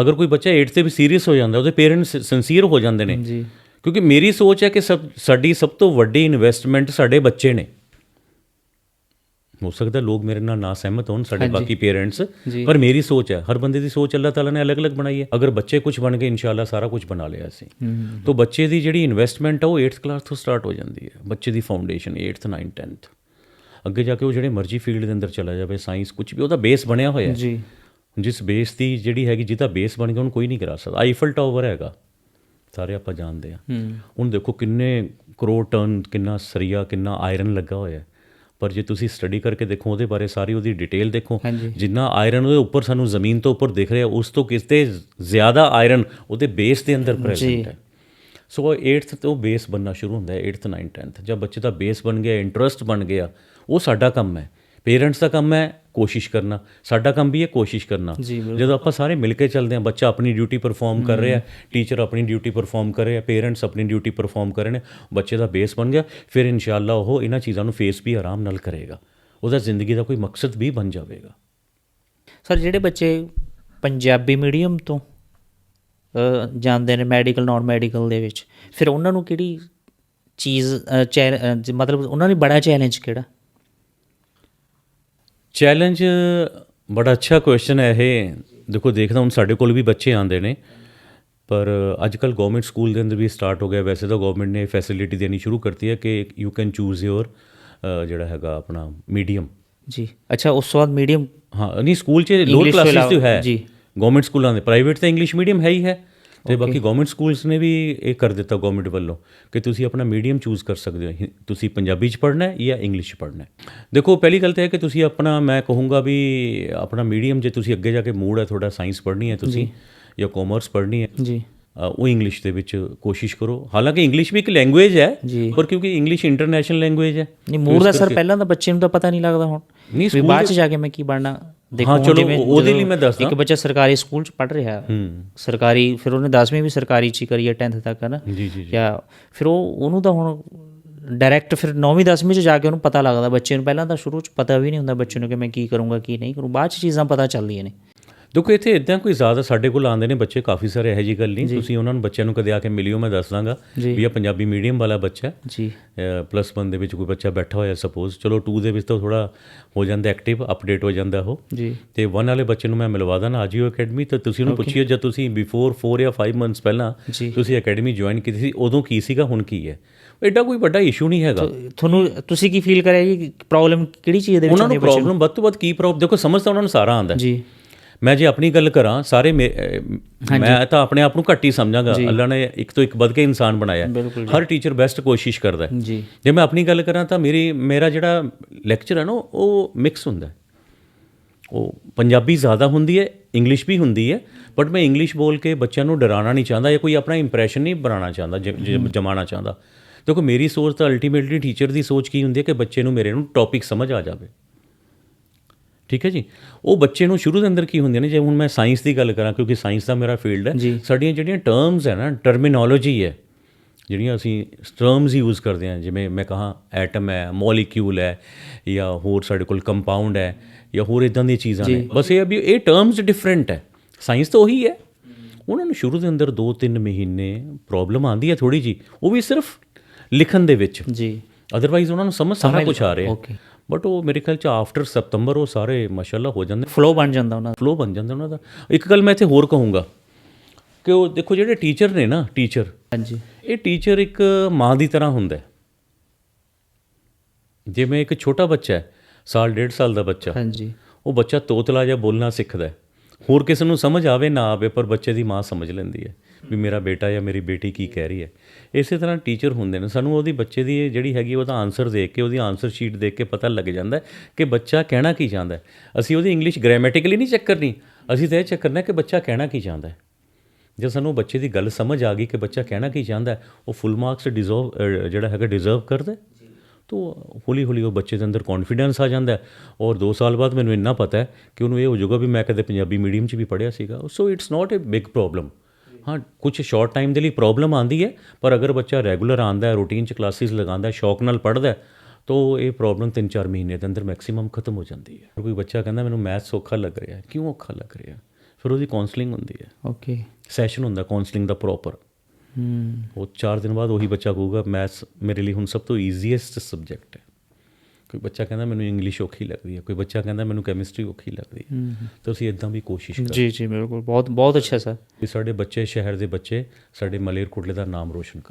ਅਗਰ ਕੋਈ ਬੱਚਾ 8th ਤੇ ਵੀ ਸੀਰੀਅਸ ਹੋ ਜਾਂਦਾ ਉਹਦੇ ਪੇਰੈਂਟਸ ਸਿੰਸੀਅਰ ਹੋ ਜਾਂਦੇ ਨੇ। ਜੀ। ਕਿਉਂਕਿ ਮੇਰੀ ਸੋਚ ਹੈ ਕਿ ਸਭ ਸਾਡੀ ਸਭ ਤੋਂ ਵੱਡੀ ਇਨਵੈਸਟਮੈਂਟ ਸਾਡੇ ਬੱਚੇ ਨੇ। ਹੋ ਸਕਦਾ ਲੋਕ ਮੇਰੇ ਨਾਲ ਨਾ ਸਹਿਮਤ ਹੋਣ ਸਾਡੇ ਬਾਕੀ ਪੇਰੈਂਟਸ। ਪਰ ਮੇਰੀ ਸੋਚ ਹੈ ਹਰ ਬੰਦੇ ਦੀ ਸੋਚ ਅੱਲਾਹ ਤਾਲਾ ਨੇ ਅਲੱਗ-ਅਲੱਗ ਬਣਾਈ ਹੈ। ਅਗਰ ਬੱਚੇ ਕੁਝ ਬਣ ਗਏ ਇਨਸ਼ਾਅੱਲਾ ਸਾਰਾ ਕੁਝ ਬਣਾ ਲਿਆ ਅਸੀਂ। ਹੂੰ ਤੋਂ ਬੱਚੇ ਦੀ ਜਿਹੜੀ ਇਨਵੈਸਟਮੈਂਟ ਆ ਉਹ 8th ਕਲਾਸ ਤੋਂ ਸਟਾਰਟ ਹੋ ਜਾਂਦੀ ਹੈ। ਬੱਚੇ ਦੀ ਫਾਊਂਡੇਸ਼ਨ 8th 9th 10th ਅੱਗੇ ਜਾ ਕੇ ਉਹ ਜਿਹੜੇ ਮਰਜ਼ੀ ਫੀਲਡ ਦੇ ਅੰਦਰ ਚਲਾ ਜਾਵੇ ਸਾਇੰਸ ਕੁਝ ਵੀ ਉਹਦਾ ਬੇਸ ਬਣਿਆ ਹੋਇਆ ਹੈ। ਜੀ। ਜਿਸ ਬੇਸ ਦੀ ਜਿਹੜੀ ਹੈਗੀ ਜਿਹਦਾ ਬੇਸ ਬਣ ਗਿਆ ਉਹਨੂੰ ਕੋਈ ਨਹੀਂ ਕਰਾ ਸਕਦਾ। ਆਈਫਲ ਟਾਵਰ ਹੈਗਾ। ਸਾਰੇ ਆਪਾਂ ਜਾਣਦੇ ਆ ਹੂੰ। ਹੁਣ ਦੇਖੋ ਕਿੰਨੇ ਕਰੋੜ ਟਨ ਕਿੰਨਾ ਸਰੀਆ ਕਿੰਨਾ ਆਇਰਨ ਲੱਗਾ ਹੋਇਆ ਹੈ। ਪਰ ਜੇ ਤੁਸੀਂ ਸਟੱਡੀ ਕਰਕੇ ਦੇਖੋ ਉਹਦੇ ਬਾਰੇ ਸਾਰੀ ਉਹਦੀ ਡਿਟੇਲ ਦੇਖੋ। ਜਿੰਨਾ ਆਇਰਨ ਉਹਦੇ ਉੱਪਰ ਸਾਨੂੰ ਜ਼ਮੀਨ ਤੋਂ ਉੱਪਰ ਦਿਖ ਰਿਹਾ ਉਸ ਤੋਂ ਕਿਤੇ ਜ਼ਿਆਦਾ ਆਇਰਨ ਉਹਦੇ ਬੇਸ ਦੇ ਅੰਦਰ ਪ੍ਰੈਜ਼ੈਂਟ ਹੈ। ਸੋ 8th ਤੋਂ ਬੇਸ ਬਣਨਾ ਸ਼ੁਰੂ ਹੁੰਦਾ ਹੈ 8th 9th 10th ਜਦ ਬੱਚੇ ਦਾ ਬੇਸ ਬਣ ਗਿਆ ਇੰਟਰਸਟ ਬਣ ਗਿਆ ਉਹ ਸਾਡਾ ਕੰਮ ਹੈ। ਪੇਰੈਂਟਸ ਦਾ ਕੰਮ ਹੈ ਕੋਸ਼ਿਸ਼ ਕਰਨਾ ਸਾਡਾ ਕੰਮ ਵੀ ਹੈ ਕੋਸ਼ਿਸ਼ ਕਰਨਾ। ਜਦੋਂ ਆਪਾਂ ਸਾਰੇ ਮਿਲ ਕੇ ਚੱਲਦੇ ਹਾਂ ਬੱਚਾ ਆਪਣੀ ਡਿਊਟੀ ਪਰਫਾਰਮ ਕਰ ਰਿਹਾ ਟੀਚਰ ਆਪਣੀ ਡਿਊਟੀ ਪਰਫਾਰਮ ਕਰ ਰਿਹਾ ਪੇਰੈਂਟਸ ਆਪਣੀ ਡਿਊਟੀ ਪਰਫਾਰਮ ਕਰ ਰਹੇ ਨੇ ਬੱਚੇ ਦਾ ਬੇਸ ਬਣ ਗਿਆ ਫਿਰ ਇਨਸ਼ਾਅੱਲਾ ਉਹ ਇਹਨਾਂ ਚੀਜ਼ਾਂ ਨੂੰ ਫੇਸ ਵੀ ਆਰਾਮ ਨਾਲ ਕਰੇਗਾ। ਉਹਦਾ ਜ਼ਿੰਦਗੀ ਦਾ ਕੋਈ ਮਕਸਦ ਵੀ ਬਣ ਜਾਵੇਗਾ। ਸਰ ਜਿਹੜੇ ਬੱਚੇ ਪੰਜਾਬੀ ਮੀਡੀਅਮ ਤੋਂ ਜਾਂਦੇ ਨੇ ਮੈਡੀਕਲ ਨਾਨ ਮੈਡੀਕਲ ਦੇ ਵਿੱਚ ਫਿਰ ਉਹਨਾਂ ਨੂੰ ਕਿਹੜੀ ਚੀਜ਼ ਮਤਲਬ ਉਹਨਾਂ ਲਈ ਬੜਾ ਚੈਲੰਜ ਕਿਹੜਾ? ਚੈਲੰਜ ਬੜਾ ਅੱਛਾ ਕੁਐਸਚਨ ਹੈ ਇਹ। ਦੇਖੋ ਦੇਖਦਾ ਹੁਣ ਸਾਡੇ ਕੋਲ ਵੀ ਬੱਚੇ ਆਉਂਦੇ ਨੇ। ਪਰ ਅੱਜ ਕੱਲ ਗਵਰਨਮੈਂਟ ਸਕੂਲ ਦੇ ਅੰਦਰ ਵੀ ਸਟਾਰਟ ਹੋ ਗਿਆ। ਵੈਸੇ ਤਾਂ ਗਵਰਨਮੈਂਟ ਨੇ ਫੈਸਿਲਿਟੀ ਦੇਣੀ ਸ਼ੁਰੂ ਕਰਤੀ ਹੈ ਕਿ ਯੂ ਕੈਨ ਚੂਜ਼ ਯੋਰ ਜਿਹੜਾ ਹੈਗਾ ਆਪਣਾ ਮੀਡੀਅਮ ਜੀ। ਅੱਛਾ ਉਸ ਤੋਂ ਬਾਅਦ ਮੀਡੀਅਮ ਹਾਂ ਨਹੀਂ ਸਕੂਲ 'ਚ ਲੋਅਰ ਕਲਾਸਿਸ ਤੇ ਹੈ। ਜੀ। ਗਵਰਨਮੈਂਟ ਸਕੂਲਾਂ ਦੇ। ਪ੍ਰਾਈਵੇਟ ਤਾਂ ਇੰਗਲਿਸ਼ ਮੀਡੀਅਮ ਹੈ ਹੀ ਹੈ। ਤੇ ਬਾਕੀ ਗਵਰਨਮੈਂਟ ਸਕੂਲਸ ਨੇ ਵੀ ਇਹ ਕਰ ਦਿੱਤਾ ਗਵਰਨਮੈਂਟ ਵੱਲੋਂ ਕਿ ਤੁਸੀਂ ਆਪਣਾ ਮੀਡੀਅਮ ਚੂਜ਼ ਕਰ ਸਕਦੇ ਹੋ। ਤੁਸੀਂ ਪੰਜਾਬੀ 'ਚ ਪੜ੍ਹਨਾ ਹੈ ਜਾਂ ਇੰਗਲਿਸ਼ 'ਚ ਪੜ੍ਹਨਾ ਹੈ? ਦੇਖੋ ਪਹਿਲੀ ਗੱਲ ਤਾਂ ਹੈ ਕਿ ਤੁਸੀਂ ਆਪਣਾ ਮੈਂ ਕਹੂੰਗਾ ਵੀ ਆਪਣਾ ਮੀਡੀਅਮ ਜੇ ਤੁਸੀਂ ਅੱਗੇ ਜਾ ਕੇ ਮੂਡ ਹੈ ਤੁਹਾਡਾ ਸਾਇੰਸ ਪੜ੍ਹਨੀ ਹੈ ਤੁਸੀਂ ਜਾਂ। ਕਾਮਰਸ ਪੜ੍ਹਨੀ ਹੈ ਜੀ। ਉਹ ਇੰਗਲਿਸ਼ ਦੇ ਵਿੱਚ ਕੋਸ਼ਿਸ਼ ਕਰੋ। ਹਾਲਾਂਕਿ ਇੰਗਲਿਸ਼ ਵੀ ਇੱਕ ਲੈਂਗੁਏਜ ਹੈ। ਪਰ ਕਿਉਂਕਿ ਇੰਗਲਿਸ਼ ਇੰਟਰਨੈਸ਼ਨਲ ਲੈਂਗੁਏਜ ਹੈ ਨਹੀਂ ਮੂਡ ਦਾ ਸਰ ਪਹਿਲਾਂ ਤਾਂ ਬੱਚੇ ਨੂੰ ਤਾਂ ਪਤਾ ਨਹੀਂ ਲੱਗਦਾ ਹੁਣ। ਨਹੀਂ, ਵੀ ਬਾਅਦ ਚ ਜਾ ਕੇ ਮੈਂ ਕੀ ਬਣਨਾ ਦੇਖੋ ਹਾਂ, ਹੁਣ ਚਲੋ, ਜਿਵੇਂ ਉਹਦੇ ਲਈ ਮੈਂ ਦੱਸਦਾ। ਇੱਕ ਬੱਚਾ ਸਰਕਾਰੀ ਸਕੂਲ ਚ ਪੜ ਰਿਹਾ ਹੂੰ। ਸਰਕਾਰੀ ਫਿਰ ਉਹਨੇ 10ਵੀਂ ਵੀ ਸਰਕਾਰੀ ਚ ਹੀ ਕਰੀ ਹੈ 10th ਤੱਕ ਹੈ ਨਾ? ਜੀ ਜੀ ਜੀ। ਜਾਂ ਫਿਰ ਉਹ ਉਹਨੂੰ ਤਾਂ ਹੁਣ ਡਾਇਰੈਕਟ ਫਿਰ 9ਵੀਂ 10ਵੀਂ ਚ ਜਾ ਕੇ ਉਹਨੂੰ ਪਤਾ ਲੱਗਦਾ ਬੱਚੇ ਨੂੰ। ਪਹਿਲਾਂ ਤਾਂ ਸ਼ੁਰੂ ਚ ਪਤਾ ਵੀ ਨਹੀਂ ਹੁੰਦਾ ਬੱਚੇ ਨੂੰ ਕਿ ਮੈਂ ਕੀ ਕਰੂੰਗਾ ਕੀ ਨਹੀਂ ਕਰੂੰ। ਬਾਅਦ ਚ ਚੀਜ਼ਾਂ ਪਤਾ ਚੱਲਦੀਆਂ ਨੇ। ਦੇਖੋ ਇੱਥੇ ਇਦਾਂ ਕੋਈ ਜ਼ਿਆਦਾ ਸਾਡੇ ਕੋਲ ਆਉਂਦੇ ਨੇ ਬੱਚੇ ਕਾਫੀ ਸਾਰੇ ਇਹੋ ਜਿਹੀ ਗੱਲ ਨਹੀਂ। ਤੁਸੀਂ ਉਹਨਾਂ ਨੂੰ ਬੱਚਿਆਂ ਨੂੰ ਕਦੇ ਆ ਕੇ ਮਿਲਿਓ ਮੈਂ ਦੱਸ ਦਾਂਗਾ ਜੀ। ਵੀ ਇਹ ਪੰਜਾਬੀ ਮੀਡੀਅਮ ਵਾਲਾ ਬੱਚਾ ਜੀ। ਪਲੱਸ 1 ਦੇ ਵਿੱਚ ਕੋਈ ਬੱਚਾ ਬੈਠਾ ਹੋਇਆ ਸਪੋਜ਼ ਚਲੋ 2 ਦੇ ਵਿੱਚ ਤਾਂ ਥੋੜਾ ਹੋ ਜਾਂਦਾ ਐਕਟਿਵ ਅਪਡੇਟ ਹੋ ਜਾਂਦਾ ਉਹ। ਜੀ। ਤੇ 1 ਵਾਲੇ ਬੱਚੇ ਨੂੰ ਮੈਂ ਮਿਲਵਾ ਦਾਂ ਆਜੀਓ ਅਕੈਡਮੀ ਤਾਂ ਤੁਸੀਂ ਉਹਨੂੰ ਪੁੱਛਿਓ ਜਦ ਤੁਸੀਂ ਬਿਫੋਰ 4 ਜਾਂ 5 ਮੰਥਸ ਪਹਿਲਾਂ ਜੀ। ਤੁਸੀਂ ਅਕੈਡਮੀ ਜੁਆਇਨ ਕੀਤੀ ਸੀ ਉਦੋਂ ਕੀ ਸੀਗਾ ਹੁਣ ਕੀ ਹੈ? ਐਡਾ ਕੋਈ ਵੱਡਾ ਇਸ਼ੂ ਨਹੀਂ ਹੈਗਾ। ਤੁਹਾਨੂੰ ਤੁਸੀਂ ਕੀ ਫੀਲ ਕਰਿਆ ਜੀ ਪ੍ਰੋਬਲਮ ਕਿਹੜੀ ਚੀਜ਼ ਦੇ ਵਿੱਚ ਉਹਨਾਂ ਨੂੰ ਪ੍ਰੋਬਲਮ ਵੱਧ ਤੋਂ ਵੱਧ ਕੀ ਪ੍ਰੋਬਲਮ ਦੇਖੋ ਸਮਝ ਤਾਂ ਉਹਨਾਂ ਨੂੰ ਸਾਰਾ ਆਉਂਦਾ ਹੈ। ਜੀ। ਮੈਂ ਜੇ ਆਪਣੀ ਗੱਲ ਕਰਾਂ ਸਾਰੇ ਮੇ- ਤਾਂ ਆਪਣੇ ਆਪ ਨੂੰ ਘੱਟ ਹੀ ਸਮਝਾਂਗਾ। ਅੱਲਾ ਨੇ ਇੱਕ ਤੋਂ ਇੱਕ ਵੱਧ ਕੇ ਇਨਸਾਨ ਬਣਾਇਆ। ਹਰ ਟੀਚਰ ਬੈਸਟ ਕੋਸ਼ਿਸ਼ ਕਰਦਾ ਹੈ। ਜੀ। ਮੈਂ ਆਪਣੀ ਗੱਲ ਕਰਾਂ ਤਾਂ ਮੇਰੀ ਮੇਰਾ ਜਿਹੜਾ ਲੈਕਚਰ ਹੈ ਨਾ ਉਹ ਮਿਕਸ ਹੁੰਦਾ ਹੈ। ਉਹ ਪੰਜਾਬੀ ਜ਼ਿਆਦਾ ਹੁੰਦੀ ਹੈ ਇੰਗਲਿਸ਼ ਵੀ ਹੁੰਦੀ ਹੈ ਬਟ ਮੈਂ ਇੰਗਲਿਸ਼ ਬੋਲ ਕੇ ਬੱਚਿਆਂ ਨੂੰ ਡਰਾਉਣਾ ਨਹੀਂ ਚਾਹੁੰਦਾ ਜਾਂ ਕੋਈ ਆਪਣਾ ਇੰਪ੍ਰੈਸ਼ਨ ਨਹੀਂ ਬਣਾਉਣਾ ਚਾਹੁੰਦਾ ਜ- ਜ- ਜਮਾਉਣਾ ਚਾਹੁੰਦਾ। ਦੇਖੋ ਮੇਰੀ ਸੋਚ ਤਾਂ ਅਲਟੀਮੇਟਲੀ ਟੀਚਰ ਦੀ ਸੋਚ ਕੀ ਹੁੰਦੀ ਹੈ ਕਿ ਬੱਚੇ ਨੂੰ ਮੇਰੇ ਨੂੰ ਟੌਪਿਕ ਸਮਝ ਆ ਜਾਵੇ। ਠੀਕ ਹੈ ਜੀ? ਉਹ ਬੱਚੇ ਨੂੰ ਸ਼ੁਰੂ ਦੇ ਅੰਦਰ ਕੀ ਹੁੰਦੀਆਂ ਨੇ? ਜੇ ਹੁਣ ਮੈਂ ਸਾਇੰਸ ਦੀ ਗੱਲ ਕਰਾਂ ਕਿਉਂਕਿ ਸਾਇੰਸ ਦਾ ਮੇਰਾ ਫੀਲਡ ਹੈ। ਸਾਡੀਆਂ ਜਿਹੜੀਆਂ ਟਰਮਸ ਹੈ ਨਾ ਟਰਮੀਨੋਲੋਜੀ ਹੈ ਜਿਹੜੀਆਂ ਅਸੀਂ ਟਰਮਸ ਯੂਜ਼ ਕਰਦੇ ਹਾਂ ਜਿਵੇਂ ਮੈਂ ਕਹਾਂ ਐਟਮ ਹੈ ਮੋਲੀਕਿਊਲ ਹੈ ਜਾਂ ਹੋਰ ਸਾਡੇ ਕੋਲ ਕੰਪਾਊਂਡ ਹੈ ਜਾਂ ਹੋਰ ਇਦਾਂ ਦੀਆਂ ਚੀਜ਼ਾਂ ਨੇ। ਬਸ ਇਹ ਵੀ ਇਹ ਟਰਮਸ ਡਿਫਰੈਂਟ ਹੈ। ਸਾਇੰਸ ਤਾਂ ਉਹੀ ਹੈ। ਉਹਨਾਂ ਨੂੰ ਸ਼ੁਰੂ ਦੇ ਅੰਦਰ 2-3 ਮਹੀਨੇ ਪ੍ਰੋਬਲਮ ਆਂਦੀ ਹੈ ਥੋੜੀ ਜੀ ਉਹ ਵੀ ਸਿਰਫ ਲਿਖਣ ਦੇ ਵਿੱਚ। ਜੀ। ਅਦਰਵਾਈਜ਼ ਉਹਨਾਂ ਨੂੰ ਸਮਝ ਸਾਰਾ ਕੁਝ ਆ ਰਿਹਾ। ਬਟ ਉਹ ਮੇਰੇ ਖਿਆਲ ਚ ਆਫਟਰ ਸਤੰਬਰ ਉਹ ਸਾਰੇ ਮਾਸ਼ਾਅੱਲਾ ਹੋ ਜਾਂਦੇ। ਫਲੋ ਬਣ ਜਾਂਦਾ ਉਹਨਾਂ ਫਲੋ ਬਣ ਜਾਂਦਾ ਉਹਨਾਂ ਦਾ। ਇੱਕ ਗੱਲ ਮੈਂ ਇੱਥੇ ਹੋਰ ਕਹੂੰਗਾ ਕਿ ਉਹ ਦੇਖੋ ਜਿਹੜੇ ਟੀਚਰ ਨੇ ਨਾ ਟੀਚਰ ਦਾ ਹਾਂਜੀ। ਇਹ ਟੀਚਰ ਇੱਕ ਮਾਂ ਦੀ ਤਰ੍ਹਾਂ ਹੁੰਦਾ ਹੈ। ਜਿਵੇਂ ਇੱਕ ਛੋਟਾ ਬੱਚਾ ਹੈ ਸਾਲ ਡੇਢ ਸਾਲ ਦਾ ਬੱਚਾ। ਹਾਂਜੀ। ਉਹ ਬੱਚਾ ਤੋਤਲਾ ਜਿਹਾ ਬੋਲਣਾ ਸਿੱਖਦਾ ਹੈ। ਹੋਰ ਕਿਸੇ ਨੂੰ ਸਮਝ ਆਵੇ, ਨਾ ਆਵੇ, ਪਰ ਬੱਚੇ ਦੀ ਮਾਂ ਸਮਝ ਲੈਂਦੀ ਹੈ ਵੀ ਮੇਰਾ ਬੇਟਾ ਜਾਂ ਮੇਰੀ ਬੇਟੀ ਕੀ ਕਹਿ ਰਹੀ ਹੈ। ਇਸੇ ਤਰ੍ਹਾਂ ਟੀਚਰ ਹੁੰਦੇ ਨੇ। ਸਾਨੂੰ ਉਹਦੀ ਬੱਚੇ ਦੀ ਜਿਹੜੀ ਹੈਗੀ ਉਹਦਾ ਆਨਸਰ ਦੇਖ ਕੇ, ਉਹਦੀ ਆਨਸਰ ਸ਼ੀਟ ਦੇਖ ਕੇ ਪਤਾ ਲੱਗ ਜਾਂਦਾ ਕਿ ਬੱਚਾ ਕਹਿਣਾ ਕੀ ਚਾਹੁੰਦਾ ਅਸੀਂ ਉਹਦੀ ਇੰਗਲਿਸ਼ ਗ੍ਰਾਮੈਟਿਕਲੀ ਨਹੀਂ ਚੈੱਕ ਕਰਨੀ। ਅਸੀਂ ਤਾਂ ਇਹ ਚੈੱਕ ਕਰਨਾ ਕਿ ਬੱਚਾ ਕਹਿਣਾ ਕੀ ਚਾਹੁੰਦਾ ਹੈ। ਜੇ ਸਾਨੂੰ ਬੱਚੇ ਦੀ ਗੱਲ ਸਮਝ ਆ ਗਈ ਕਿ ਬੱਚਾ ਕਹਿਣਾ ਕੀ ਚਾਹੁੰਦਾ ਉਹ ਫੁੱਲ ਮਾਰਕਸ ਡਿਜ਼ਰਵ ਜਿਹੜਾ ਹੈਗਾ ਡਿਜ਼ਰਵ ਕਰਦਾ ਤੋ ਹੌਲੀ ਹੌਲੀ ਉਹ ਬੱਚੇ ਦੇ ਅੰਦਰ ਕੌਨਫੀਡੈਂਸ ਆ ਜਾਂਦਾ ਔਰ 2 ਸਾਲ ਬਾਅਦ ਮੈਨੂੰ ਇੰਨਾ ਪਤਾ ਹੈ ਕਿ ਉਹਨੂੰ ਇਹ ਹੋ ਜਾਊਗਾ ਵੀ ਮੈਂ ਕਦੇ ਪੰਜਾਬੀ ਮੀਡੀਅਮ 'ਚ ਵੀ ਪੜ੍ਹਿਆ ਸੀਗਾ। So it's not a big problem ਹਾਂ ਕੁਝ ਸ਼ਾਰਟ ਟਾਈਮ ਦੇ ਲਈ ਪ੍ਰੋਬਲਮ ਆਂਦੀ ਹੈ ਪਰ ਅਗਰ ਬੱਚਾ ਰੈਗੂਲਰ ਆਂਦਾ ਹੈ ਰੂਟੀਨ 'ਚ ਕਲਾਸਿਸ ਲਗਾਉਂਦਾ ਹੈ ਸ਼ੌਕ ਨਾਲ ਪੜ੍ਹਦਾ ਹੈ ਤੋ ਇਹ ਪ੍ਰੋਬਲਮ 3-4 ਮਹੀਨੇ ਦੇ ਅੰਦਰ ਮੈਕਸਿਮਮ ਖਤਮ ਹੋ ਜਾਂਦੀ ਹੈ। ਕੋਈ ਬੱਚਾ ਕਹਿੰਦਾ ਮੈਨੂੰ ਮੈਥ ਔਖਾ ਲੱਗ ਰਿਹਾ ਕਿਉਂ ਔਖਾ ਲੱਗ ਰਿਹਾ ਫਿਰ ਉਹਦੀ ਕਾਉਂਸਲਿੰਗ ਹੁੰਦੀ ਹੈ। ਓਕੇ ਸੈਸ਼ਨ ਹੁੰਦਾ ਕਾਉਂਸਲਿੰਗ ਦਾ ਪ੍ਰੋਪਰ ਹੂੰ। ਉਹ 4 ਦਿਨ ਬਾਅਦ ਉਹੀ ਬੱਚਾ ਕਹੂਗਾ ਮੈਥਸ ਮੇਰੇ ਲਈ ਹੁਣ ਸਭ ਤੋਂ ਈਜ਼ੀਐਸਟ ਸਬਜੈਕਟ ਹੈ। ਕੋਈ ਬੱਚਾ ਕਹਿੰਦਾ ਮੈਨੂੰ ਇੰਗਲਿਸ਼ ਔਖੀ ਲੱਗਦੀ ਹੈ। ਕੋਈ ਬੱਚਾ ਕਹਿੰਦਾ ਮੈਨੂੰ ਕੈਮਿਸਟਰੀ ਔਖੀ ਲੱਗਦੀ ਹੈ। ਤਾਂ ਅਸੀਂ ਇਦਾਂ ਵੀ ਕੋਸ਼ਿਸ਼ ਕਰਾਂਗੇ ਜੀ ਜੀ ਬਿਲਕੁਲ। ਬਹੁਤ ਬਹੁਤ ਅੱਛਾ ਸਰ। ਕਿ ਸਾਡੇ ਬੱਚੇ ਸ਼ਹਿਰ ਦੇ ਬੱਚੇ ਸਾਡੇ ਮਲੇਰਕੋਟਲੇ ਦਾ ਨਾਮ ਰੋਸ਼ਨ ਕਰਨ